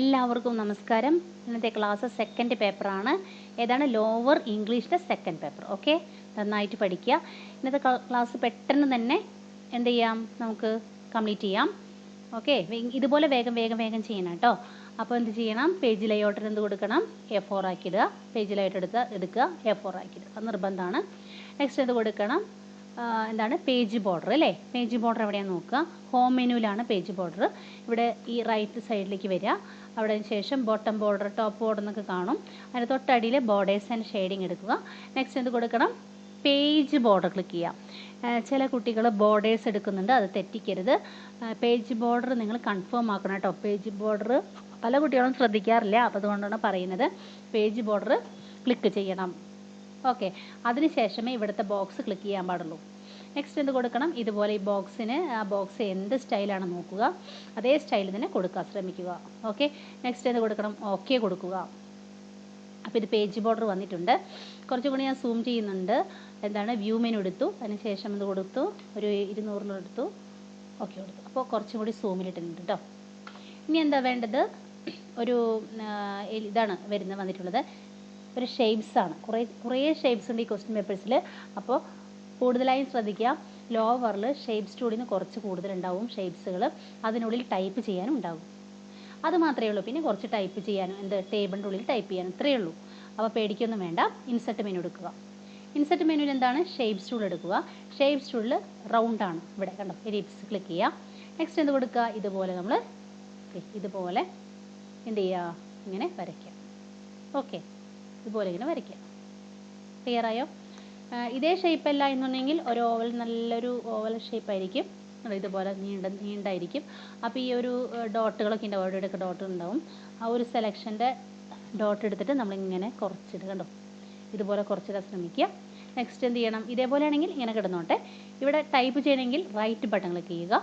എല്ലാവർക്കും നമസ്കാരം. ഇന്നത്തെ ക്ലാസ് സെക്കൻഡ് പേപ്പറാണ് ഏതാണ്? ലോവർ ഇംഗ്ലീഷിന്റെ സെക്കൻഡ് പേപ്പർ ഓക്കെ നന്നായിട്ട് പഠിക്കുക. ഇന്നത്തെ ക്ലാസ് പെട്ടെന്ന് തന്നെ എന്ത് ചെയ്യാം? നമുക്ക് കംപ്ലീറ്റ് ചെയ്യാം. ഓക്കെ ഇതുപോലെ വേഗം വേഗം വേഗം ചെയ്യണം കേട്ടോ. അപ്പോൾ എന്ത് ചെയ്യണം? പേജ് ലൈഔട്ടിന് എന്ത് കൊടുക്കണം? എ ഫോർ ആക്കിയിടുക പേജ് ലൈഔട്ട് എടുത്ത് എടുക്കുക. എ ഫോർ ആക്കിയിടുക അത് നിർബന്ധമാണ്. നെക്സ്റ്റ് എന്ത് കൊടുക്കണം? എന്താണ്? പേജ് ബോർഡർ അല്ലേ? പേജ് ബോർഡർ എവിടെയാണ് നോക്കുക? ഹോം മെനുവിലാണ് പേജ് ബോർഡർ ഇവിടെ ഈ റൈറ്റ് സൈഡിലേക്ക് വരിക. അവിടെ ശേഷം ബോട്ടം ബോർഡർ ടോപ്പ് ബോർഡർ എന്നൊക്കെ കാണും. അതിന് തൊട്ടടിയിൽ ബോർഡേഴ്സ് ആൻഡ് ഷെയ്ഡിങ് എടുക്കുക. നെക്സ്റ്റ് എന്ത് കൊടുക്കണം? പേജ് ബോർഡർ ക്ലിക്ക് ചെയ്യാം ചില കുട്ടികൾ ബോർഡേഴ്സ് എടുക്കുന്നുണ്ട് അത് തെറ്റിക്കരുത്. പേജ് ബോർഡർ നിങ്ങൾ കൺഫേം ആക്കണം കേട്ടോ. പേജ് ബോർഡർ പല കുട്ടികളും ശ്രദ്ധിക്കാറില്ല അപ്പോൾ അതുകൊണ്ടാണ് പറയുന്നത്. പേജ് ബോർഡർ ക്ലിക്ക് ചെയ്യണം. ഓക്കെ അതിനുശേഷമേ ഇവിടുത്തെ ബോക്സ് ക്ലിക്ക് ചെയ്യാൻ പാടുള്ളൂ. നെക്സ്റ്റ് എന്ത് കൊടുക്കണം? ഇതുപോലെ ഈ ബോക്സിന് ആ ബോക്സ് എന്ത് സ്റ്റൈലാണ് നോക്കുക. അതേ സ്റ്റൈൽ തന്നെ കൊടുക്കാൻ ശ്രമിക്കുക. ഓക്കെ നെക്സ്റ്റ് എന്ത് കൊടുക്കണം? ഓക്കെ കൊടുക്കുക. അപ്പോൾ ഇത് പേജ് ബോർഡർ വന്നിട്ടുണ്ട്. കുറച്ചും കൂടി ഞാൻ സൂം ചെയ്യുന്നുണ്ട്. എന്താണ്? വ്യൂ മെനു എടുത്തു. അതിനുശേഷം ഇത് കൊടുത്തു? ഒരു ഇരുന്നൂറിലെടുത്തു ഓക്കെ കൊടുത്തു. അപ്പോൾ കുറച്ചും കൂടി സൂമിലിട്ടിട്ടുണ്ട് കേട്ടോ ഇനി എന്താ വേണ്ടത്? ഒരു ഇതാണ് വരുന്ന വന്നിട്ടുള്ളത്. ഒരു ഷേപ്സ് ആണ്. കുറേ കുറേ ഷേപ്സ് ഉണ്ട് ഈ ക്വസ്റ്റ്യൻ പേപ്പേഴ്സിൽ അപ്പോൾ കൂടുതലായും ശ്രദ്ധിക്കുക. ലോവറിൽ ഷേപ്സ് ടൂളിന് കുറച്ച് കൂടുതലുണ്ടാവും ഷേപ്സുകൾ അതിനുള്ളിൽ ടൈപ്പ് ചെയ്യാനും ഉണ്ടാവും. അത് മാത്രമേ ഉള്ളൂ. പിന്നെ കുറച്ച് ടൈപ്പ് ചെയ്യാനും എന്ത് ടേബിളിന്റെ ഉള്ളിൽ ടൈപ്പ് ചെയ്യാനും ഇത്രയേ ഉള്ളൂ. അപ്പോൾ പേടിക്കൊന്നും വേണ്ട. ഇൻസെർട്ട് മെനു എടുക്കുക. ഇൻസെർട്ട് മെനുവിൽ എന്താണ്? ഷേപ്സ് ടൂൾ എടുക്കുക. ഷേപ്സ് ടൂളിൽ റൗണ്ട് ആണ്. ഇവിടെ കണ്ടോ? എലിപ്സ് ക്ലിക്ക് ചെയ്യുക. നെക്സ്റ്റ് എന്ത് കൊടുക്കുക? ഇതുപോലെ നമ്മൾ ഇതുപോലെ എന്ത് ചെയ്യുക? ഇങ്ങനെ വരയ്ക്കുക. ഓക്കെ ഇതുപോലെ ഇങ്ങനെ വരയ്ക്കുക. ക്ലിയർ ആയോ? ഇതേ ഷേപ്പ് അല്ല എന്നുണ്ടെങ്കിൽ ഒരു ഓവൽ നല്ലൊരു ഓവൽ ഷേപ്പ് ആയിരിക്കും. ഇതുപോലെ നീണ്ട നീണ്ടായിരിക്കും. അപ്പോൾ ഈ ഒരു ഡോട്ടുകളൊക്കെ ഉണ്ടാവും അവിടെ ഇവിടെയൊക്കെ ഡോട്ട് ഉണ്ടാവും ആ ഒരു സെലക്ഷന്റെ ഡോട്ട് എടുത്തിട്ട് നമ്മളിങ്ങനെ കുറച്ചിട്ട് കണ്ടോ? ഇതുപോലെ കുറച്ചിടാൻ ശ്രമിക്കുക. നെക്സ്റ്റ് എന്ത് ചെയ്യണം? ഇതേപോലെ ആണെങ്കിൽ ഇങ്ങനെ കിടന്നോട്ടെ. ഇവിടെ ടൈപ്പ് ചെയ്യണമെങ്കിൽ റൈറ്റ് ബട്ടൺ ക്ലിക്ക് ചെയ്യുക.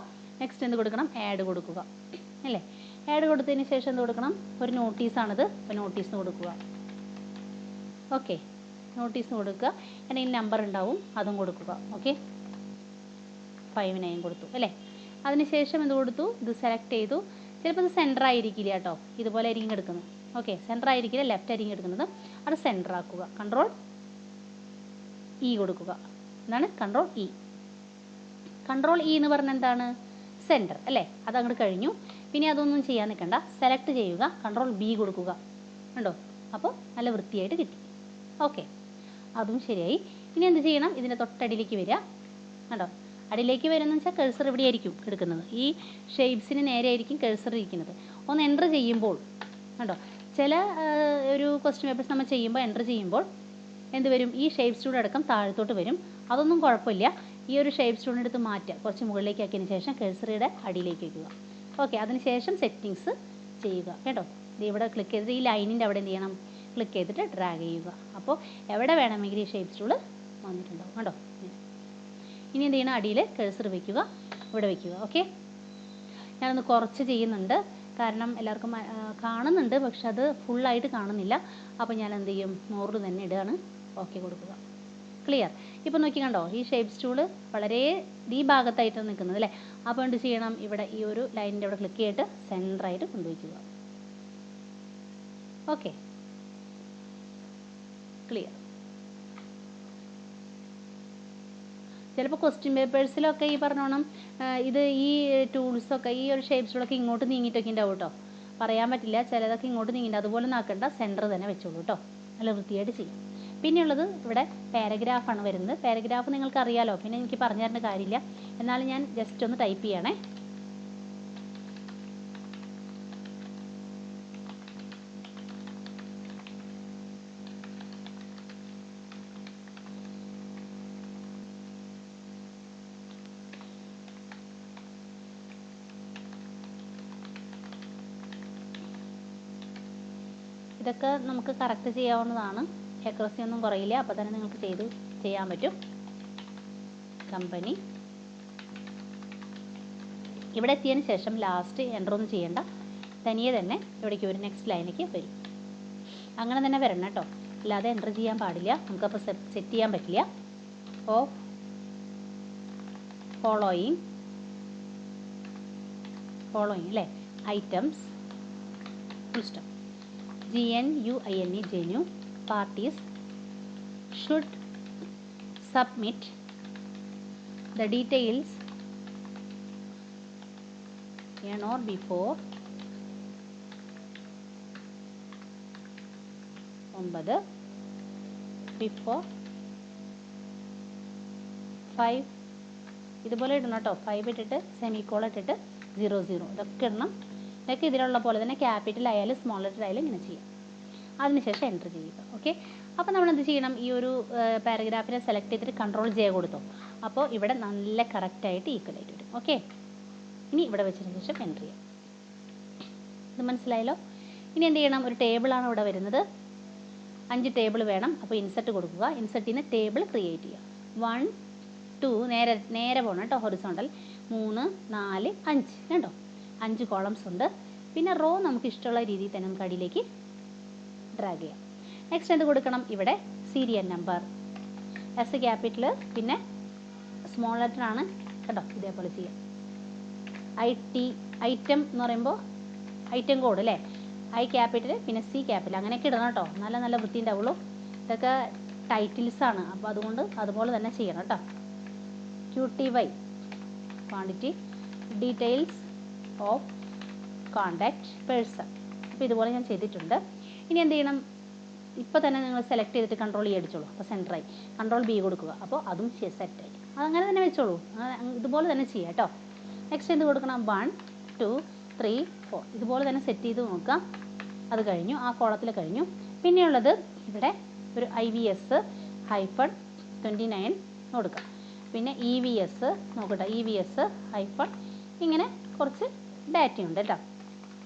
നെക്സ്റ്റ് എന്ത് കൊടുക്കണം? ആഡ് കൊടുക്കുക. അല്ലേ? ആഡ് കൊടുത്തതിന് ശേഷം എന്ത് കൊടുക്കണം? ഒരു നോട്ടീസാണിത് അപ്പോൾ നോട്ടീസ് കൊടുക്കുക. ഓക്കെ നോട്ടീസ് കൊടുക്കുക. എന്തെങ്കിലും നമ്പർ ഉണ്ടാവും അതും കൊടുക്കുക. ഓക്കെ ഫൈവ് നയൻ കൊടുത്തു അല്ലേ? അതിനുശേഷം എന്ത് കൊടുത്തു? ഇത് സെലക്ട് ചെയ്തു. ചിലപ്പോൾ ഇത് സെന്റർ ആയിരിക്കില്ല കേട്ടോ. ഇതുപോലെ ആയിരിക്കും എടുക്കുന്നത്. ഓക്കെ സെന്റർ ആയിരിക്കില്ല ലെഫ്റ്റ് ആയിരിക്കും എടുക്കുന്നത്. അത് സെന്റർ ആക്കുക. കൺട്രോൾ ഇ കൊടുക്കുക. എന്താണ്? കൺട്രോൾ ഇ കൺട്രോൾ ഇ എന്ന് പറഞ്ഞാൽ എന്താണ്? സെന്റർ അല്ലേ? അത് അങ്ങോട്ട് കഴിഞ്ഞു. പിന്നെ അതൊന്നും ചെയ്യാൻ നിൽക്കണ്ട. സെലക്ട് ചെയ്യുക. കൺട്രോൾ ബി കൊടുക്കുക. ഉണ്ടോ അപ്പോൾ നല്ല വൃത്തിയായിട്ട് കിട്ടി. ഓക്കെ അതും ശരിയായി. ഇനി എന്ത് ചെയ്യണം? ഇതിന്റെ തൊട്ടടിയിലേക്ക് വരിക. കണ്ടോ? അടിയിലേക്ക് വരുന്ന വെച്ചാൽ കഴ്സർ ഇവിടെ ആയിരിക്കും എടുക്കുന്നത്. ഈ ഷേപ്സിന് നേരെ ആയിരിക്കും കഴ്സർ ഇരിക്കുന്നത്. ഒന്ന് എന്റർ ചെയ്യുമ്പോൾ കണ്ടോ? ചില ഒരു ക്വസ്റ്റ്യൻ പേപ്പേഴ്സ് നമ്മൾ ചെയ്യുമ്പോൾ എന്റർ ചെയ്യുമ്പോൾ എന്ത് വരും? ഈ ഷേപ്പ് സ്റ്റൂഡ് അടക്കം താഴത്തോട്ട് വരും. അതൊന്നും കുഴപ്പമില്ല. ഈ ഒരു ഷേപ്പ് സ്റ്റൂഡിന്റെ അടുത്ത് മാറ്റുക. കുറച്ച് മുകളിലേക്ക് ആക്കിയതിന് ശേഷം കഴ്സറിയുടെ അടിയിലേക്ക് വയ്ക്കുക ഓക്കെ അതിനുശേഷം സെറ്റിങ്സ് ചെയ്യുക. കേട്ടോ? ഇവിടെ ക്ലിക്ക് ചെയ്ത് ഈ ലൈനിന്റെ അവിടെ എന്ത് ചെയ്യണം? ക്ലിക്ക് ചെയ്തിട്ട് ഡ്രാഗ് ചെയ്യുക. അപ്പോൾ എവിടെ വേണമെങ്കിലും ഈ ഷേപ്പ് ടൂൾ വന്നിട്ടുണ്ടാവും. കേട്ടോ ഇനി എന്ത് ചെയ്യണം? അടിയിൽ കഴ്സർ വയ്ക്കുക ഇവിടെ വയ്ക്കുക ഓക്കെ ഞാനൊന്ന് കുറച്ച് ചെയ്യുന്നുണ്ട്. കാരണം എല്ലാവർക്കും കാണുന്നുണ്ട്. പക്ഷെ അത് ഫുള്ളായിട്ട് കാണുന്നില്ല. അപ്പോൾ ഞാൻ എന്ത് ചെയ്യും? നൂറിൽ തന്നെ ഇടുകയാണ്. ഓക്കെ കൊടുക്കുക. ക്ലിയർ ഇപ്പം നോക്കി കണ്ടോ? ഈ ഷേപ്പ് സ്റ്റൂൾ വളരെ ഈ ഭാഗത്തായിട്ടാണ് നിൽക്കുന്നത് അല്ലേ? അപ്പോൾ എന്ത് ചെയ്യണം? ഇവിടെ ഈ ഒരു ലൈനിന്റെ അവിടെ ക്ലിക്ക് ചെയ്തിട്ട് സെന്ററായിട്ട് കൊണ്ടുവയ്ക്കുക. ഓക്കെ ക്ലിയർ ചിലപ്പോൾ ക്വസ്റ്റ്യൻ പേപ്പേഴ്സിലൊക്കെ ഈ പറഞ്ഞോണം ഇത് ഈ ടൂൾസൊക്കെ ഈ ഒരു ഷേപ്സിലൊക്കെ ഇങ്ങോട്ട് നീങ്ങിയിട്ടൊക്കെ ഉണ്ടാവും കേട്ടോ പറയാൻ പറ്റില്ല ചിലതൊക്കെ ഇങ്ങോട്ട് നീങ്ങിയിട്ട് അതുപോലെ നാക്കണ്ട സെന്റർ തന്നെ വെച്ചോളൂ കേട്ടോ നല്ല വൃത്തിയായിട്ട് ചെയ്യും. പിന്നെയുള്ളത് ഇവിടെ പാരഗ്രാഫാണ് വരുന്നത്. പാരഗ്രാഫ് നിങ്ങൾക്ക് അറിയാലോ പിന്നെ എനിക്ക് പറഞ്ഞു തരേണ്ട കാര്യമില്ല. എന്നാലും ഞാൻ ജസ്റ്റ് ഒന്ന് ടൈപ്പ് ചെയ്യണേ. ഇതൊക്കെ നമുക്ക് കറക്റ്റ് ചെയ്യാവുന്നതാണ്. Accuracy ഒന്നും കുറയില്ല. അപ്പോൾ തന്നെ നിങ്ങൾക്ക് ചെയ്ത് ചെയ്യാൻ പറ്റും. കമ്പനി ഇവിടെ എത്തിയതിന് ശേഷം ലാസ്റ്റ് എന്റർ ഒന്നും ചെയ്യണ്ട. തനിയെ തന്നെ ഇവിടേക്ക് ഒരു നെക്സ്റ്റ് ലൈനിലേക്ക് വരും. അങ്ങനെ തന്നെ വരണം കേട്ടോ. അല്ലാതെ എന്റർ ചെയ്യാൻ പാടില്ല. നമുക്കപ്പോൾ സെറ്റ് ചെയ്യാൻ പറ്റില്ല. ഓ ഫോളോയിങ് ഫോളോയിങ് അല്ലേ items full stop G N U I N E genuine parties should submit the details on or before ഒമ്പത് ബിഫോർ ഫൈവ് ഇതുപോലെ ഇടണം കേട്ടോ. ഫൈവ് ഇട്ടിട്ട് സെമിക്കോൾ ഇട്ടിട്ട് സീറോ സീറോ ഇതൊക്കെ ഇടണം. ഇതൊക്കെ ഇതിലുള്ള പോലെ തന്നെ ക്യാപിറ്റൽ ആയാലും സ്മോൾ ലെറ്റർ ആയാലും ഇങ്ങനെ ചെയ്യാം. അതിനുശേഷം എന്റർ ചെയ്യുക ഓക്കെ അപ്പോൾ നമ്മൾ എന്ത് ചെയ്യണം? ഈ ഒരു പാരഗ്രാഫിനെ സെലക്ട് ചെയ്തിട്ട് കൺട്രോൾ ജെ കൊടുത്തു? അപ്പോൾ ഇവിടെ നല്ല കറക്റ്റായിട്ട് ഈക്വൽ ആയിട്ട് വരും ഓക്കെ ഇനി ഇവിടെ വെച്ചതിന് ശേഷം എന്റർ ചെയ്യാം. ഇത് മനസ്സിലായല്ലോ? ഇനി എന്ത് ചെയ്യണം? ഒരു ടേബിളാണ് ഇവിടെ വരുന്നത്. അഞ്ച് ടേബിൾ വേണം. അപ്പോൾ ഇൻസെർട്ട് കൊടുക്കുക. ഇൻസെർട്ടിൽ നിന്ന് ടേബിൾ ക്രിയേറ്റ് ചെയ്യുക വൺ ടു നേരെ നേരെ പോകണം കേട്ടോ ഹൊറിസോണ്ടൽ മൂന്ന് നാല് അഞ്ച്. കണ്ടോ? അഞ്ച് കോളംസ് ഉണ്ട്. പിന്നെ റോ നമുക്ക് ഇഷ്ടമുള്ള രീതിയിൽ തന്നെ നമുക്ക് അടിയിലേക്ക് ഡ്രാഗ് ചെയ്യാം. നെക്സ്റ്റ് എന്ത് കൊടുക്കണം? ഇവിടെ സീരിയൽ നമ്പർ എസ് ക്യാപിറ്റൽ പിന്നെ സ്മോൾ ലെറ്റർ ആണ് കേട്ടോ ഇതേപോലെ ചെയ്യാം. ഐ ടി ഐറ്റം എന്ന് പറയുമ്പോൾ ഐറ്റം കോഡ് അല്ലേ? ഐ ക്യാപിറ്റൽ പിന്നെ സി ക്യാപിറ്റൽ അങ്ങനെയൊക്കെ ഇടണം കേട്ടോ. നല്ല നല്ല വൃത്തി ഉണ്ടാവുള്ളൂ. ഇതൊക്കെ ടൈറ്റിൽസ് ആണ്. അപ്പോൾ അതുകൊണ്ട് അതുപോലെ തന്നെ ചെയ്യണം കേട്ടോ. Q T Y quantity details of contact person അപ്പോൾ ഇതുപോലെ ഞാൻ ചെയ്തിട്ടുണ്ട്. ഇനി എന്ത് ചെയ്യണം? ഇപ്പോൾ തന്നെ നിങ്ങൾ സെലക്ട് ചെയ്തിട്ട് കൺട്രോൾ ഇ അടിച്ചോളൂ. അപ്പോൾ സെന്ററായി കൺട്രോൾ ബി കൊടുക്കുക. അപ്പോൾ അതും സെറ്റ് ആയി. അതങ്ങനെ തന്നെ വെച്ചോളൂ. ഇതുപോലെ തന്നെ ചെയ്യാം കേട്ടോ. നെക്സ്റ്റ് എന്ത് കൊടുക്കണം? വൺ ടു ത്രീ ഫോർ ഇതുപോലെ തന്നെ സെറ്റ് ചെയ്ത് നോക്കുക അത് കഴിഞ്ഞു. ആ കോളത്തിൽ കഴിഞ്ഞു. പിന്നെയുള്ളത് ഇവിടെ ഒരു I V S hyphen twenty nine കൊടുക്കുക പിന്നെ ഇ വി എസ് നോക്കട്ടെ. ഇ വി എസ് ഹൈഫൺ ഇങ്ങനെ കുറച്ച് ഡാറ്റയുണ്ട് കേട്ടോ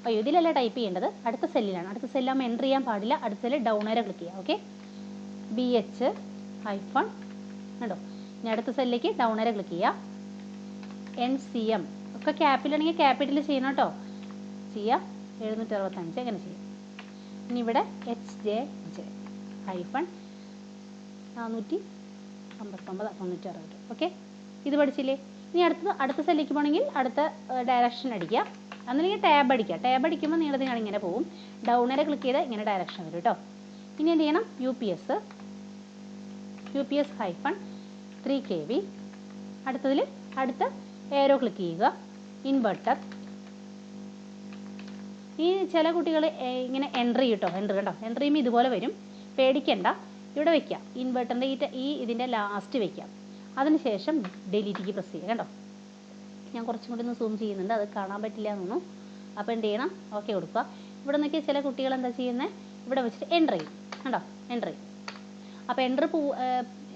അയ്യോ ഇതിലല്ല ടൈപ്പ് ചെയ്യേണ്ടത്. അടുത്ത സെല്ലിലാണ് അടുത്ത സെല്ലാകുമ്പോൾ എന്റർ ചെയ്യാൻ പാടില്ല. അടുത്ത സെല്ലിൽ ഡൗൺ വരെ ക്ലിക്ക് ചെയ്യുക ഓക്കെ ബി എച്ച് ഹൈഫൺ കണ്ടോ? ഇനി അടുത്ത സെല്ലിലേക്ക് ഡൗൺ വരെ ക്ലിക്ക് ചെയ്യുക എൻ സി എം ഒക്കെ ക്യാപിറ്റലാണെങ്കിൽ ക്യാപിറ്റൽ ചെയ്യണം കേട്ടോ ചെയ്യാം. എഴുന്നൂറ്റി അറുപത്തഞ്ച് അങ്ങനെ ചെയ്യാം. ഇനി ഇവിടെ എച്ച് ജെ ജെ ഹൈഫൺ നാനൂറ്റി അമ്പത്തൊമ്പത് തൊണ്ണൂറ്റി അറുപത്. ഓക്കെ ഇത് പഠിച്ചില്ലേ? ഇനി അടുത്ത അടുത്ത സെല്ലിലേക്ക് പോകണമെങ്കിൽ അടുത്ത ഡയറക്ഷൻ അടിക്കുക. അന്നല്ലെങ്കിൽ ടാബ് അടിക്കുക. ടാബ് അടിക്കുമ്പോൾ നീളത്തിനാണ് ഇങ്ങനെ പോകും ഡൗൺ വരെ ക്ലിക്ക് ചെയ്താൽ ഇങ്ങനെ ഡയറക്ഷൻ വരും കേട്ടോ ഇനി എന്ത് ചെയ്യണം? U P S U P S hyphen three K V അടുത്തതിൽ അടുത്ത ഏരോ ക്ലിക്ക് ചെയ്യുക. ഇൻവെർട്ടർ ഈ ചില കുട്ടികൾ ഇങ്ങനെ എൻട്രി കേട്ടോ എൻട്രി കേട്ടോ എൻട്രി ചെയ്യുമ്പോൾ ഇതുപോലെ വരും. പേടിക്കണ്ട. ഇവിടെ വെക്കാം. ഇൻവെർട്ടറിന്റെ ഈ ഈ ഇതിന്റെ ലാസ്റ്റ് വെക്കാം. അതിനുശേഷം ഡെലീറ്റിക്ക് പ്രസ് ചെയ്യുക കണ്ടോ ഞാൻ കുറച്ചും കൂടി ഒന്ന് സൂം ചെയ്യുന്നുണ്ട് അത് കാണാൻ പറ്റില്ല എന്നൊന്നും അപ്പോൾ എന്ത് ചെയ്യണം? ഓക്കെ കൊടുക്കുക. ഇവിടെ നോക്കി ചില കുട്ടികൾ എന്താ ചെയ്യുന്നത് ഇവിടെ വെച്ചിട്ട് എന്റർ ചെയ്യും. കണ്ടോ? എന്റർ ചെയ്യും. അപ്പോൾ എന്റർ പോ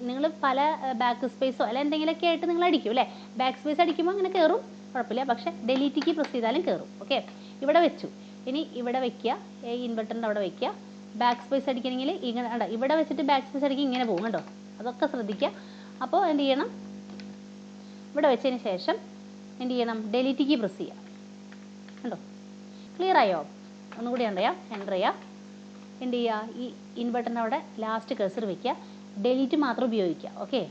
നിങ്ങൾ പല ബാക്ക് സ്പേസോ അല്ല എന്തെങ്കിലുമൊക്കെ ആയിട്ട് നിങ്ങൾ അടിക്കും അല്ലേ? ബാക്ക് സ്പേസ് അടിക്കുമ്പോൾ അങ്ങനെ കയറും കുഴപ്പമില്ല. പക്ഷേ ഡെലീറ്റിക്ക് പ്രസ് ചെയ്താലും കയറും ഓക്കെ ഇവിടെ വെച്ചു. ഇനി ഇവിടെ വെക്കുക. ഈ ഇൻവെർട്ടറിന്റെ അവിടെ വെക്കുക. ബാക്ക് സ്പേസ് അടിക്കണമെങ്കിൽ ഇങ്ങനെ ഇവിടെ വെച്ചിട്ട് ബാക്ക് സ്പേസ് അടിക്കുക ഇങ്ങനെ പോകും കേട്ടോ. അതൊക്കെ ശ്രദ്ധിക്കുക. അപ്പോൾ എന്ത് ചെയ്യണം? ഇവിടെ വെച്ചതിന് ശേഷം എന്ത് ചെയ്യണം? ഡെലിറ്റിക്ക് പ്രസ് ചെയ്യുക കണ്ടോ? ക്ലിയർ ആയോ? ഒന്നുകൂടി ചെയ്യാം? എന്റർ ചെയ്യുക എന്ത് ചെയ്യുക ഈ ഇൻവെർട്ടറിന്റെ അവിടെ ലാസ്റ്റ് കഴ്സർ വെക്കുക. ഡെലിറ്റ് മാത്രം ഉപയോഗിക്കുക. ഓക്കെ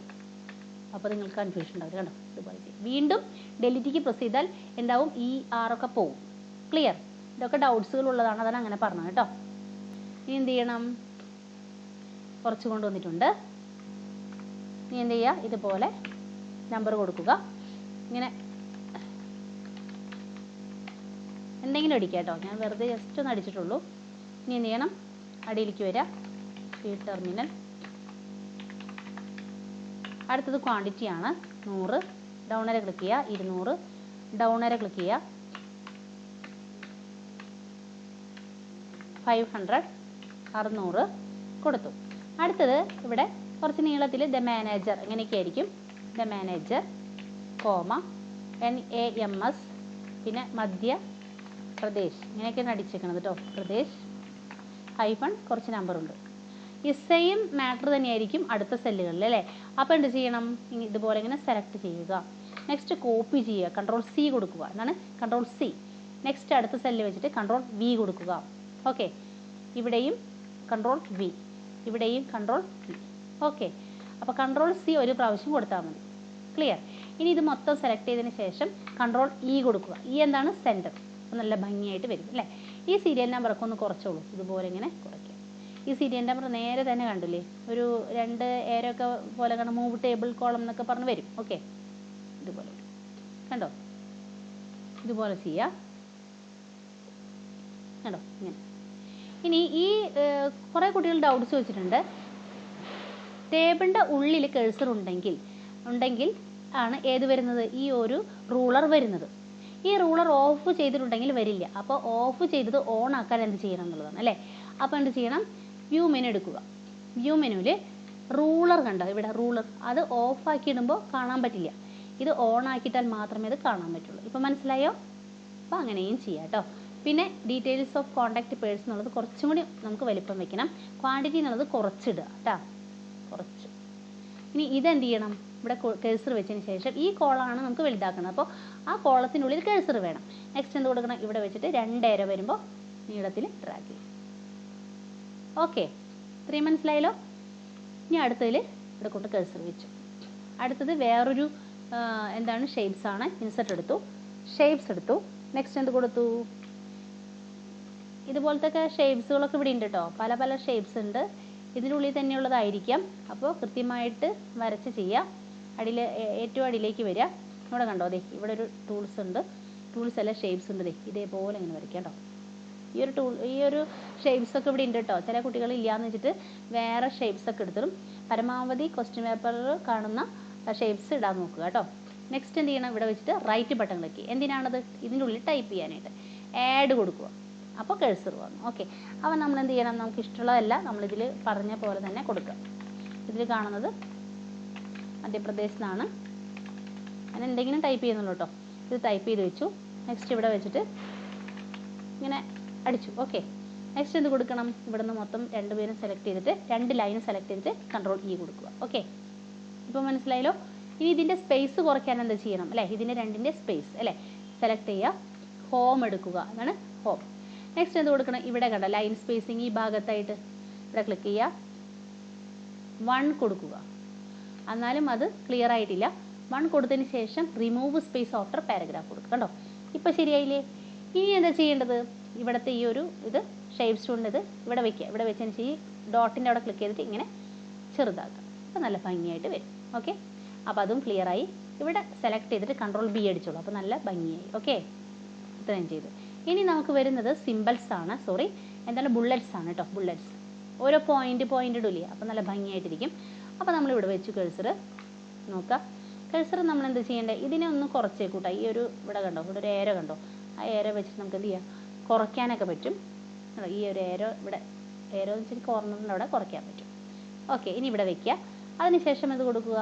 അപ്പോൾ നിങ്ങൾക്ക് കൺഫ്യൂഷൻ ഉണ്ടാവില്ല. കണ്ടോ? ഇതുപോലെ. വീണ്ടും ഡെലിറ്റിക്ക് പ്രസ് ചെയ്താൽ എന്താവും? ഈ ആറൊക്കെ പോവും. ക്ലിയർ ഇതൊക്കെ ഡൗട്ട്സുകൾ ഉള്ളതാണ്. അതാണ് അങ്ങനെ പറഞ്ഞത് കേട്ടോ. ഇനി എന്ത് ചെയ്യണം? കുറച്ച് കൊണ്ടുവന്നിട്ടുണ്ട് ഇനി എന്ത് ചെയ്യുക ഇതുപോലെ നമ്പർ കൊടുക്കുക. ഇങ്ങനെ എന്തെങ്കിലും അടിക്കുക കേട്ടോ ഞാൻ വെറുതെ ജസ്റ്റ് ഒന്ന് അടിച്ചിട്ടുള്ളൂ. ഇനി എന്ത് ചെയ്യണം? അടിയിലേക്ക് വരിക. ഈ ടെർമിനൽ അടുത്തത് ക്വാണ്ടിറ്റി ആണ്. നൂറ്. ഡൗൺ വരെ ക്ലിക്ക് ചെയ്യുക. ഇരുന്നൂറ്. ഡൗൺ വരെ ക്ലിക്ക് ചെയ്യുക. ഫൈവ് ഹൺഡ്രഡ് അറുന്നൂറ്. കൊടുത്തു. അടുത്തത് ഇവിടെ കുറച്ച് നീളത്തിൽ ദ മാനേജർ ഇങ്ങനെയൊക്കെ ആയിരിക്കും. The manager comma N A M S പിന്നെ മധ്യ പ്രദേശ്. ഇങ്ങനെയൊക്കെയാണ് അടിച്ചേക്കണത് കേട്ടോ പ്രദേശ് ഹൈഫൺ കുറച്ച് നമ്പറുണ്ട് ഈ സെയിം മാറ്റർ തന്നെയായിരിക്കും അടുത്ത സെല്ലുകളിൽ അല്ലേ? അപ്പോൾ എന്ത് ചെയ്യണം? ഇതുപോലെ ഇങ്ങനെ സെലക്ട് ചെയ്യുക. നെക്സ്റ്റ് കോപ്പി ചെയ്യുക. കൺട്രോൾ സി കൊടുക്കുക. എന്നാണ് കൺട്രോൾ സി നെക്സ്റ്റ് അടുത്ത സെല്ല് വെച്ചിട്ട് കൺട്രോൾ വി കൊടുക്കുക. ഓക്കെ ഇവിടെയും കൺട്രോൾ വി ഇവിടെയും കൺട്രോൾ വി ഓക്കെ അപ്പോൾ കൺട്രോൾ സി ഒരു പ്രാവശ്യം കൊടുത്താൽ മതി. ക്ലിയർ ഇനി ഇത് മൊത്തം സെലക്ട് ചെയ്തതിന് ശേഷം കൺട്രോൾ ഇ കൊടുക്കുക. ഇ എന്താണ്? സെന്റർ നല്ല ഭംഗിയായിട്ട് വരും അല്ലേ? ഈ സീരിയൽ നമ്പറൊക്കെ ഒന്ന് കുറച്ചോളൂ. ഇതുപോലെ ഇങ്ങനെ കുറയ്ക്കുക ഈ സീരിയൽ നമ്പർ നേരെ തന്നെ കണ്ടില്ലേ? ഒരു രണ്ട് ഏരൊക്കെ പോലെ കണ്ട് മൂവ് ടേബിൾ കോളം എന്നൊക്കെ പറഞ്ഞ് വരും. ഓക്കെ ഇതുപോലെ. കണ്ടോ? ഇതുപോലെ ചെയ്യാം. കണ്ടോ? ഇങ്ങനെ. ഇനി ഈ കുറേ കുട്ടികൾ ഡൗട്ട്സ് വെച്ചിട്ടുണ്ട് ടേബിളിന്റെ ഉള്ളിൽ കേഴ്സർ ഉണ്ടെങ്കിൽ ഉണ്ടെങ്കിൽ ആണ് ഏത് വരുന്നത്? ഈ ഒരു റൂളർ വരുന്നത്. ഈ റൂളർ ഓഫ് ചെയ്തിട്ടുണ്ടെങ്കിൽ വരില്ല. അപ്പോൾ ഓഫ് ചെയ്തത് ഓൺ ആക്കാൻ എന്ത് ചെയ്യണം എന്നുള്ളതാണ് അല്ലേ? അപ്പോൾ എന്ത് ചെയ്യണം? വ്യൂ മെനു എടുക്കുക. വ്യൂ മെനുവിൽ റൂളർ കണ്ടോ? ഇവിടെ റൂളർ അത് ഓഫ് ആക്കി ഇടുമ്പോൾ കാണാൻ പറ്റില്ല. ഇത് ഓൺ ആക്കിയിട്ടാൽ മാത്രമേ അത് കാണാൻ പറ്റുള്ളൂ. ഇപ്പം മനസ്സിലായോ? അപ്പോൾ അങ്ങനെയും ചെയ്യാം കേട്ടോ പിന്നെ ഡീറ്റെയിൽസ് ഓഫ് കോൺടാക്ട് പേഴ്സ് എന്നുള്ളത് കുറച്ചും കൂടി നമുക്ക് വലിപ്പം വെക്കണം. ക്വാണ്ടിറ്റി എന്നുള്ളത് കുറച്ചിടുക കേട്ടോ കുറച്ച്. ഇനി ഇതെന്ത് ചെയ്യണം ഇവിടെ കേഴ്സർ വെച്ചതിന് ശേഷം ഈ കോളാണ് നമുക്ക് വലുതാക്കുന്നത്. അപ്പോൾ ആ കോളത്തിനുള്ളിൽ കേഴ്സർ വേണം. നെക്സ്റ്റ് എന്ത് കൊടുക്കണം? ഇവിടെ വെച്ചിട്ട് രണ്ടേര വരുമ്പോൾ നീളത്തിൽ ഡ്രാഗ് ചെയ്യും. ഓക്കെ ഇത്രയും മനസ്സിലായല്ലോ? ഇനി അടുത്തതിൽ ഇവിടെ കൊണ്ട് കേഴ്സർ വെച്ചു. അടുത്തത് വേറൊരു എന്താണ് ഷേപ്സ് ആണ്. ഇൻസെർട്ട് എടുത്തു. ഷേപ്സ് എടുത്തു. നെക്സ്റ്റ് എന്ത് കൊടുത്തു? ഇതുപോലത്തെ ഷേപ്സുകളൊക്കെ ഇവിടെ ഉണ്ട് കേട്ടോ പല പല ഷേപ്സ് ഉണ്ട്. ഇതിനുള്ളിൽ തന്നെയുള്ളതായിരിക്കാം. അപ്പോൾ കൃത്യമായിട്ട് വരച്ച് ചെയ്യാം അടിയിൽ ഏറ്റവും അടിയിലേക്ക് വരിക. ഇവിടെ കണ്ടോ അതെ ഇവിടെ ഒരു ടൂൾസ് ഉണ്ട്. ടൂൾസ് അല്ല ഷേപ്സ് ഉണ്ട്. ദേ ഇതേപോലെ ഇങ്ങനെ വരയ്ക്കാം കേട്ടോ. ഈ ഒരു ടൂൾ ഈ ഒരു ഷേപ്സ് ഒക്കെ ഇവിടെ ഉണ്ട് കേട്ടോ. ചില കുട്ടികൾ ഇല്ലയെന്ന് വെച്ചിട്ട് വേറെ ഷേപ്സ് ഒക്കെ എടുത്തിടും. പരമാവധി ക്വസ്റ്റ്യൻ പേപ്പറിൽ കാണുന്ന ഷേപ്സ് ഇടാൻ നോക്കുക കേട്ടോ. നെക്സ്റ്റ് എന്ത് ചെയ്യണം? ഇവിടെ വെച്ചിട്ട് റൈറ്റ് ബട്ടൺ ക്ലിക്ക് എന്തിനാണത്? ഇതിന്റെ ഉള്ളിൽ ടൈപ്പ് ചെയ്യാനായിട്ട്. ആഡ് കൊടുക്കുക. അപ്പോൾ കഴ്സർ വന്നു. ഓക്കെ അപ്പോൾ നമ്മൾ എന്ത് ചെയ്യണം? നമുക്ക് ഇഷ്ടമുള്ളതല്ല നമ്മളിതിൽ പറഞ്ഞ പോലെ തന്നെ കൊടുക്കുക. ഇതിൽ കാണുന്നത് മധ്യപ്രദേശ് നിന്നാണ് അങ്ങനെ എന്തെങ്കിലും ടൈപ്പ് ചെയ്യുന്നുള്ളൂ കേട്ടോ. ഇത് ടൈപ്പ് ചെയ്ത് വെച്ചു. നെക്സ്റ്റ് ഇവിടെ വെച്ചിട്ട് ഇങ്ങനെ അടിച്ചു. ഓക്കെ നെക്സ്റ്റ് എന്ത് കൊടുക്കണം? ഇവിടുന്ന് മൊത്തം രണ്ട് പേരും സെലക്ട് ചെയ്തിട്ട് രണ്ട് ലൈൻ സെലക്ട് ചെയ്തിട്ട് കൺട്രോൾ ഇ കൊടുക്കുക. ഓക്കെ ഇപ്പോൾ മനസ്സിലായല്ലോ? ഇനി ഇതിന്റെ സ്പേസ് കുറയ്ക്കാൻ എന്താ ചെയ്യണം? അല്ലേ? ഇതിന്റെ രണ്ടിന്റെ സ്പേസ് അല്ലേ? സെലക്ട് ചെയ്യുക. ഹോം എടുക്കുക. അതാണ് ഹോം നെക്സ്റ്റ് എന്ത് കൊടുക്കണം? ഇവിടെ കണ്ട ലൈൻ സ്പേസിങ് ഈ ഭാഗത്തായിട്ട്. ഇവിടെ ക്ലിക്ക് ചെയ്യുക. വൺ കൊടുക്കുക. എന്നാലും അത് ക്ലിയർ ആയിട്ടില്ല. വൺ കൊടുത്തതിന് ശേഷം റിമൂവ് സ്പേസ് ഓഫ്റ്റർ പാരഗ്രാഫ് കൊടുക്കുക. കണ്ടോ? ഇപ്പം ശരിയായില്ലേ? ഇനി എന്താ ചെയ്യേണ്ടത്? ഇവിടുത്തെ ഈ ഒരു ഇത് ഷേപ്പ് സ്റ്റൂണിന്റെ ഇവിടെ വെക്കുക. ഇവിടെ വെച്ചതിന് ശേഷം ഈ ഡോട്ടിന്റെ അവിടെ ക്ലിക്ക് ചെയ്തിട്ട് ഇങ്ങനെ ചെറുതാക്കുക. അപ്പോൾ നല്ല ഭംഗിയായിട്ട് വരും. ഓക്കെ അപ്പോൾ അതും ക്ലിയറായി ഇവിടെ സെലക്ട് ചെയ്തിട്ട് കൺട്രോൾ ബി അടിച്ചോളൂ. അപ്പോൾ നല്ല ഭംഗിയായി. ഓക്കെ ഇത്രയും ചെയ്തു. ഇനി നമുക്ക് വരുന്നത് സിമ്പിൾസ് ആണ്. സോറി എന്താണ് ബുള്ളറ്റ്സ് ആണ് കേട്ടോ ബുള്ളറ്റ്സ് ഓരോ പോയിന്റ് പോയിന്റ് ഇടൂലേ? അപ്പോൾ നല്ല ഭംഗിയായിട്ടിരിക്കും. അപ്പോൾ നമ്മൾ ഇവിടെ വെച്ചു കഴ്സർ നോക്കാം. കഴ്സർ നമ്മൾ എന്ത് ചെയ്യേണ്ടത് ഇതിനെ ഒന്ന് കുറച്ചേ കൂട്ടാ. ഈ ഒരു ഇവിടെ കണ്ടോ? ഇവിടെ ഒരു ഏര കണ്ടോ? ആ ഏര വെച്ചിട്ട് നമുക്ക് എന്ത് ചെയ്യാം? കുറയ്ക്കാനൊക്കെ പറ്റും. ഈ ഒരു ഏരോ ഇവിടെ. ഏരോ എന്ന് വെച്ചാൽ കോർണറിന്റെ അവിടെ കുറയ്ക്കാൻ പറ്റും. ഓക്കെ ഇനി ഇവിടെ വെക്കുക അതിനുശേഷം എന്ത് കൊടുക്കുക?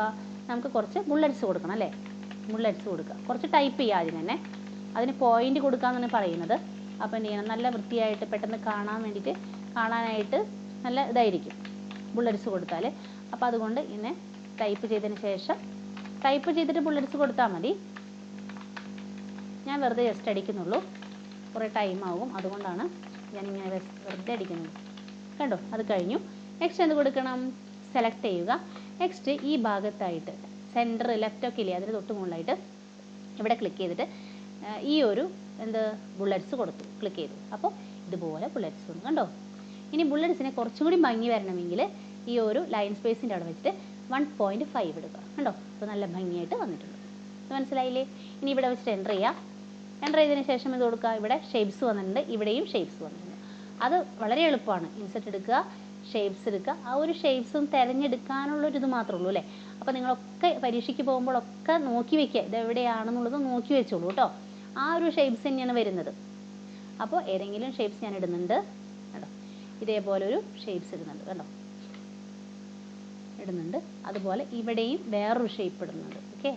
നമുക്ക് കുറച്ച് ബുള്ളറ്റ്സ് കൊടുക്കണം അല്ലേ? ബുള്ളറ്റ്സ് കൊടുക്കുക. കുറച്ച് ടൈപ്പ് ചെയ്യുക ആദ്യം തന്നെ. അതിന് പോയിന്റ് കൊടുക്കാന്നാണ് പറയുന്നത്. അപ്പോൾ എന്ത് ചെയ്യണം? നല്ല വൃത്തിയായിട്ട് പെട്ടെന്ന് കാണാൻ വേണ്ടിയിട്ട് കാണാനായിട്ട് നല്ല ഇതായിരിക്കും. ബുള്ളറ്റ്സ് കൊടുത്താൽ അപ്പോൾ അതുകൊണ്ട് ഇങ്ങനെ ടൈപ്പ് ചെയ്തതിന് ശേഷം ടൈപ്പ് ചെയ്തിട്ട് ബുള്ളറ്റ്സ് കൊടുത്താൽ മതി. ഞാൻ വെറുതെ ജസ്റ്റ് അടിക്കുന്നുള്ളൂ. കുറേ ടൈം ആകും അതുകൊണ്ടാണ് ഞാൻ ഇങ്ങനെ വെറുതെ അടിക്കുന്നത്. കണ്ടോ? അത് കഴിഞ്ഞു. നെക്സ്റ്റ് എന്ത് കൊടുക്കണം? സെലക്ട് ചെയ്യുക. നെക്സ്റ്റ് ഈ ഭാഗത്തായിട്ട് സെന്റർ ലെഫ്റ്റ് ഒക്കെ ഇല്ലേ? അതിന് തൊട്ട് മുകളിലായിട്ട് ഇവിടെ ക്ലിക്ക് ചെയ്തിട്ട് ഈ ഒരു എന്ത് ബുള്ളറ്റ്സ് കൊടുത്തു. ക്ലിക്ക് ചെയ്തു. അപ്പോൾ ഇതുപോലെ ബുള്ളറ്റ്സ് വന്നു. കണ്ടോ? ഇനി ബുള്ളറ്റ്സിനെ കുറച്ചും കൂടി ഭംഗി വരണമെങ്കിൽ ഈ ഒരു ലൈൻ സ്പേസിന്റെ അവിടെ വെച്ചിട്ട് വൺ പോയിന്റ് ഫൈവ് എടുക്കുക കണ്ടോ? അപ്പോൾ നല്ല ഭംഗിയായിട്ട് വന്നിട്ടുണ്ട്. മനസ്സിലായില്ലേ? ഇനി ഇവിടെ വെച്ചിട്ട് എന്റർ ചെയ്യുക എന്റർ ചെയ്തതിന് ശേഷം ഇത് കൊടുക്കുക? ഇവിടെ ഷേപ്സ് വന്നിട്ടുണ്ട്. ഇവിടെയും ഷേപ്സ് വന്നിട്ടുണ്ട്. അത് വളരെ എളുപ്പമാണ്. ഇൻസെർട്ട് എടുക്കുക ഷേപ്സ് എടുക്കുക. ആ ഒരു ഷേപ്സും തിരഞ്ഞെടുക്കാനുള്ളൊരു ഇത് മാത്രമേ ഉള്ളൂ അല്ലേ? അപ്പോൾ നിങ്ങളൊക്കെ പരീക്ഷയ്ക്ക് പോകുമ്പോഴൊക്കെ നോക്കി വെക്കുക. ഇത് എവിടെയാണെന്നുള്ളത് നോക്കി വെച്ചോളൂ കേട്ടോ. ആ ഒരു ഷേപ്സ് തന്നെയാണ് വരുന്നത്. അപ്പോൾ ഏതെങ്കിലും ഷേപ്സ് ഞാൻ ഇടുന്നുണ്ട്. കേട്ടോ ഇതേപോലെ ഒരു ഷേപ്സ് ഇടുന്നുണ്ട്. കേട്ടോ ഇടുന്നുണ്ട്. അതുപോലെ ഇവിടെയും വേറൊരു ഷേപ്പ് ഇടുന്നുണ്ട്. ഓക്കെ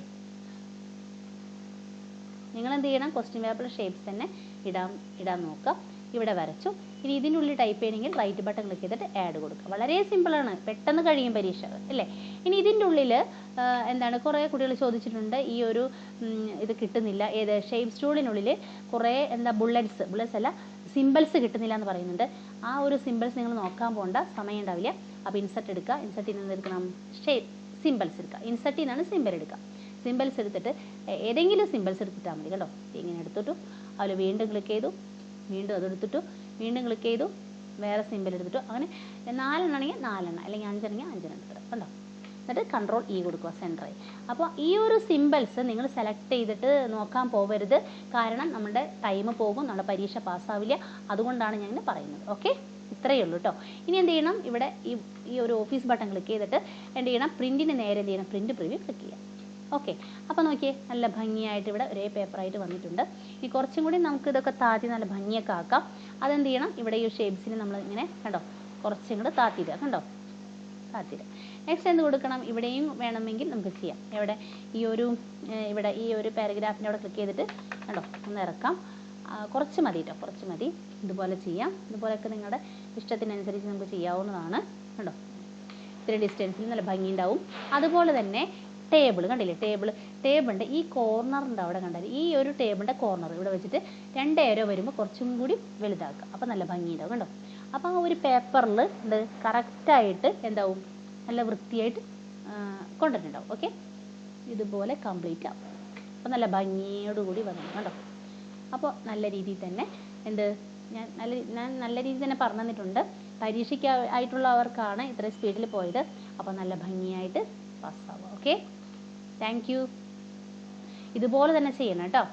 നിങ്ങൾ എന്ത് ചെയ്യണം ക്വസ്റ്റ്യൻ പേപ്പറിൽ ഷേപ്സ് തന്നെ ഇടാൻ ഇടാൻ നോക്കുക ഇവിടെ വരച്ചു. ഇനി ഇതിനുള്ളിൽ ടൈപ്പ് ചെയ്യണമെങ്കിൽ റൈറ്റ് ബട്ടൺ ക്ലിക്ക് ചെയ്തിട്ട് ആഡ് കൊടുക്കുക. വളരെ സിമ്പിളാണ് പെട്ടെന്ന് കഴിയും പരീക്ഷ. അല്ലേ? ഇനി ഇതിന്റെ ഉള്ളിൽ എന്താണ് കുറേ കുട്ടികൾ ചോദിച്ചിട്ടുണ്ട് ഈ ഒരു ഇത് കിട്ടുന്നില്ല. ഏത് ഷേപ്പ് സ്റ്റൂളിനുള്ളിൽ കുറേ എന്താ ബുള്ളറ്റ്സ് ബുള്ളറ്റ്സ് അല്ല സിമ്പിൾസ് കിട്ടുന്നില്ല എന്ന് പറയുന്നുണ്ട്. ആ ഒരു സിമ്പിൾസ് നിങ്ങൾ നോക്കാൻ പോകണ്ട സമയം ഉണ്ടാവില്ല. അപ്പോൾ ഇൻസെർട്ട് എടുക്കുക. ഇൻസെർട്ടിൽ നിന്ന് എടുക്കണം? ഷേപ്പ് സിമ്പിൾസ് എടുക്കുക. ഇൻസെർട്ടിൽ നിന്നാണ് സിമ്പിൾ എടുക്കുക. സിമ്പിൾസ് എടുത്തിട്ട് ഏതെങ്കിലും സിമ്പിൾസ് എടുത്തിട്ടാൽ മതി കേട്ടോ. ഇങ്ങനെ എടുത്തിട്ടു. അതിൽ വീണ്ടും ക്ലിക്ക് ചെയ്തു. വീണ്ടും അതെടുത്തിട്ടു വീണ്ടും ക്ലിക്ക് ചെയ്തു. വേറെ സിമ്പിൾ എടുത്തിട്ടു. അങ്ങനെ നാലെണ്ണം ആണെങ്കിൽ നാലെണ്ണം അല്ലെങ്കിൽ അഞ്ചെണ്ണെങ്കിൽ അഞ്ചെണ്ണം എടുത്തിട്ട്. കണ്ടോ? എന്നിട്ട് കൺട്രോൾ ഇ കൊടുക്കുക സെന്ററായി അപ്പോൾ ഈ ഒരു സിമ്പിൾസ് നിങ്ങൾ സെലക്ട് ചെയ്തിട്ട് നോക്കാൻ പോകരുത് കാരണം നമ്മുടെ ടൈം പോകും നമ്മുടെ പരീക്ഷ പാസ്സാവില്ല അതുകൊണ്ടാണ് ഞാൻ പറയുന്നത്. ഓക്കെ ഇത്രയേ ഉള്ളൂ കേട്ടോ ഇനി എന്ത് ചെയ്യണം? ഇവിടെ ഈ ഈ ഒരു ഓഫീസ് ബട്ടൺ ക്ലിക്ക് ചെയ്തിട്ട് എന്ത് ചെയ്യണം? പ്രിന്റിന് നേരെ എന്ത് ചെയ്യണം? പ്രിന്റ് പ്രിവ്യൂ ക്ലിക്ക് ചെയ്യാം ഓക്കെ അപ്പോൾ നോക്കിയേ നല്ല ഭംഗിയായിട്ട് ഇവിടെ ഒരേ പേപ്പറായിട്ട് വന്നിട്ടുണ്ട്. ഇനി കുറച്ചും കൂടി നമുക്ക് ഇതൊക്കെ താത്തി നല്ല ഭംഗിയൊക്കെ ആക്കാം. അതെന്ത് ചെയ്യണം? ഇവിടെ ഈ ഷേപ്സിന് നമ്മൾ ഇങ്ങനെ കണ്ടോ? കുറച്ചും കൂടെ താത്തിയിടുക കണ്ടോ? താത്തിയിടുക. നെക്സ്റ്റ് എന്ത് കൊടുക്കണം? ഇവിടെയും വേണമെങ്കിൽ നമുക്ക് ചെയ്യാം. എവിടെ? ഈ ഒരു ഇവിടെ ഈ ഒരു പാരഗ്രാഫിന്റെ അവിടെ ക്ലിക്ക് ചെയ്തിട്ട് കണ്ടോ? ഒന്ന് ഇറക്കാം. കുറച്ച് മതി കേട്ടോ കുറച്ച് മതി. ഇതുപോലെ ചെയ്യാം. ഇതുപോലെയൊക്കെ നിങ്ങളുടെ ഇഷ്ടത്തിനനുസരിച്ച് നമുക്ക് ചെയ്യാവുന്നതാണ്. കണ്ടോ? ഇത്തിരി ഡിസ്റ്റൻസിൽ നല്ല ഭംഗി ഉണ്ടാവും അതുപോലെ തന്നെ ടേബിൾ കണ്ടില്ലേ? ടേബിൾ ടേബിളിന്റെ ഈ കോർണറിന്റെ അവിടെ കണ്ടാൽ ഈ ഒരു ടേബിളിന്റെ കോർണർ ഇവിടെ വെച്ചിട്ട് രണ്ട് ഏരോ വരുമ്പോൾ കുറച്ചും കൂടി വലുതാക്കുക. അപ്പോൾ നല്ല ഭംഗി ഉണ്ടാവും കണ്ടോ? അപ്പോൾ ആ ഒരു പേപ്പറിൽ ഇത് കറക്റ്റായിട്ട് എന്താവും? നല്ല വൃത്തിയായിട്ട് കൊണ്ടിട്ടുണ്ടാവും ഓക്കെ ഇതുപോലെ കംപ്ലീറ്റ് ആവും. അപ്പോൾ നല്ല ഭംഗിയോടുകൂടി വന്നു കണ്ടോ? അപ്പോൾ നല്ല രീതിയിൽ തന്നെ എന്ത് ഞാൻ നല്ല ഞാൻ നല്ല രീതിയിൽ തന്നെ പറഞ്ഞു തന്നിട്ടുണ്ട്. പരീക്ഷയ്ക്ക് ആയിട്ടുള്ളവർക്കാണ് ഇത്രയും സ്പീഡിൽ പോയത്. അപ്പോൾ നല്ല ഭംഗിയായിട്ട് പാസ്സാവുക ഓക്കെ താങ്ക് യു ഇതുപോലെ തന്നെ ചെയ്യണം കേട്ടോ.